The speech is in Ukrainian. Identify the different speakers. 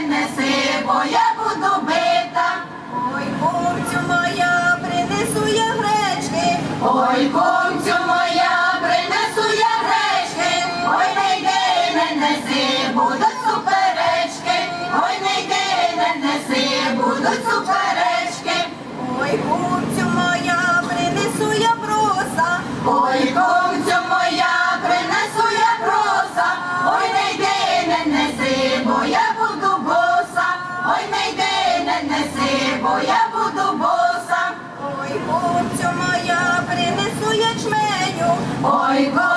Speaker 1: не неси, бо я буду бита.
Speaker 2: Ой, кумцю моя, принесу я гречки.
Speaker 1: Ой, кумцю моя, принесу я гречки, ой, не йди, не неси, будуть суперечки, ой, не йди, не неси, будуть суперечки.
Speaker 2: Ой, кумцю моя, принесу я броса.
Speaker 1: Ой, кумцю моя, принесу я проса, ой, не йди, не неси, бо я йди, неси, бо я буду боса.
Speaker 2: Ой, кумцю моя, принесу я чменю.
Speaker 1: Ой, кумцю